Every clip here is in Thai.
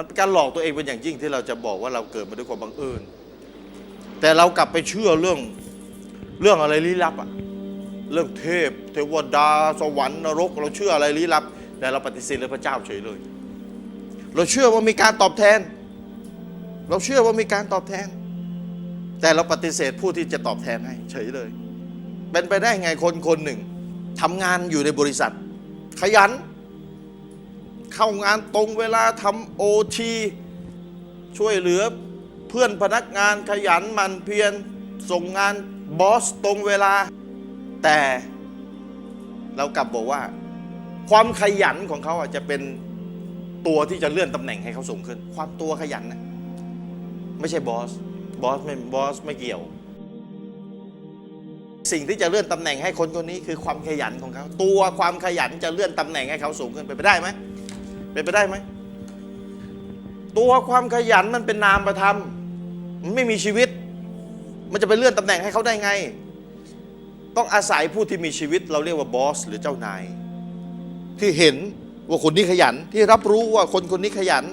มันเป็นการหลอกตัวเองเป็นอย่างยิ่งที่เราจะบอกว่าเราเกิดมาด้วยความบังเอิญ แต่เรากลับไปเชื่อเรื่องเรื่องอะไรลี้ลับอะเรื่องเทพ เทวดา สวรรค์นรก เราเชื่ออะไรลี้ลับ แต่เราปฏิเสธเลยพระเจ้าเฉยเลย เราเชื่อว่ามีการตอบแทน เราเชื่อว่ามีการตอบแทน แต่เราปฏิเสธผู้ที่จะตอบแทนให้ เฉยเลย เป็นไปได้ไงคนคนหนึ่งทำงานอยู่ในบริษัท ขยัน เข้างานตรงเวลาทำโอทีช่วยเหลือเพื่อนพนักงานขยันมันเพียรส่งงานบอสตรงเวลา แต่เรากลับบอกว่า ความขยันของเขาอาจจะเป็นตัวที่จะเลื่อนตำแหน่งให้เขาสูงขึ้น ความตัวขยันนะไม่ใช่บอสบอสไม่บอสไม่เกี่ยว สิ่งที่จะเลื่อนตำแหน่งให้คนคนนี้คือความขยันของเขา ตัวความขยันจะเลื่อนตำแหน่งให้เขาสูงขึ้นเป็นไปได้ไหม เป็นไปได้ไหม ตัวความขยันมันเป็นนามประธรรมมันไม่มีชีวิต มันจะไปเลื่อนตำแหน่งให้เขาได้ไง ต้องอาศัยผู้ที่มีชีวิต เราเรียกว่าบอส หรือเจ้านาย ที่เห็นว่าคนนี้ขยัน ที่รับรู้ว่าคนคนนี้ขยัน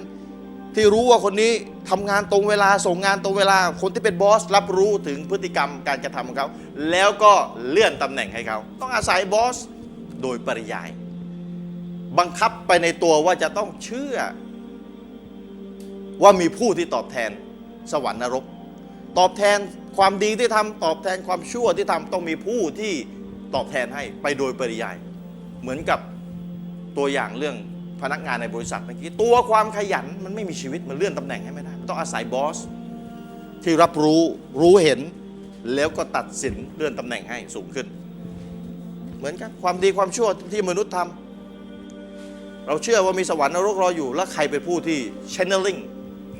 ที่รู้ว่าคนนี้ทำงานตรงเวลาส่งงานตรงเวลา คนที่เป็นบอส รับรู้ถึงพฤติกรรมการกระทำของเขาแล้วก็เลื่อนตำแหน่งให้เขา ต้องอาศัยบอส โดยปริยาย บังคับไปในตัวว่าจะต้องเชื่อ ว่ามีผู้ที่ตอบแทนสวรรค์นรก ตอบแทนความดีที่ทำตอบแทนความชั่วที่ทำต้องมีผู้ที่ตอบแทนให้ไปโดยปริยาย เหมือนกับตัวอย่างเรื่องพนักงานในบริษัทเมื่อกี้ตัวความขยันมันไม่มีชีวิตมันเลื่อนตำแหน่งให้ไม่ได้มันต้องอาศัยบอสที่รับรู้รู้เห็นแล้วก็ตัดสินเลื่อนตำแหน่งให้สูงขึ้น เหมือนกันความดีความชั่วที่มนุษย์ทำ เราเชื่อว่ามีสวรรค์นรกรออยู่ แล้วใครเป็นผู้ที่ channeling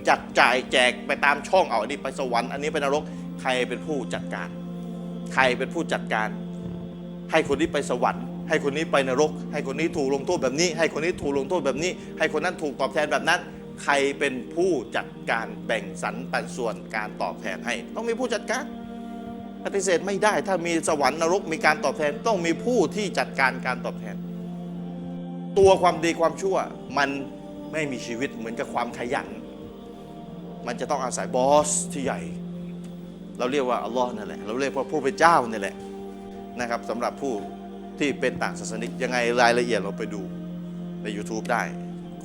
จัดจ่ายแจกไปตามช่องเอาอันนี้ไปสวรรค์อันนี้ไปนรกใครเป็นผู้จัดการ ใครเป็นผู้จัดการ ให้คนนี้ไปสวรรค์ ให้คนนี้ไปนรก ให้คนนี้ถูกลงโทษแบบนี้ ให้คนนี้ถูกลงโทษแบบนี้ ให้คนนั้นถูกตอบแทนแบบนั้น ใครเป็นผู้จัดการแบ่งสรรปันส่วนการตอบแทนให้ ต้องมีผู้จัดการปฏิเสธไม่ได้ ถ้ามีสวรรค์นรกมีการตอบแทน ต้องมีผู้ที่จัดการการตอบแทน ตัวความดีความชั่ว มันไม่มีชีวิตเหมือนกับความขยัน มันจะต้องอาศัยบอสที่ใหญ่ เราเรียกว่าอัลลอฮ์นั่นแหละ เราเรียกว่าผู้เป็นเจ้านี่แหละนะครับสำหรับผู้ที่เป็นต่างศาสนิกยังไงรายละเอียดเราไปดูใน YouTube ได้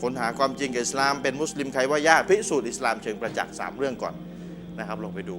ค้นหาความจริงกับอิสลามเป็นมุสลิมใครว่ายากพิสูจน์อิสลามเชิงประจักษ์สามเรื่องก่อนนะครับลองไปดู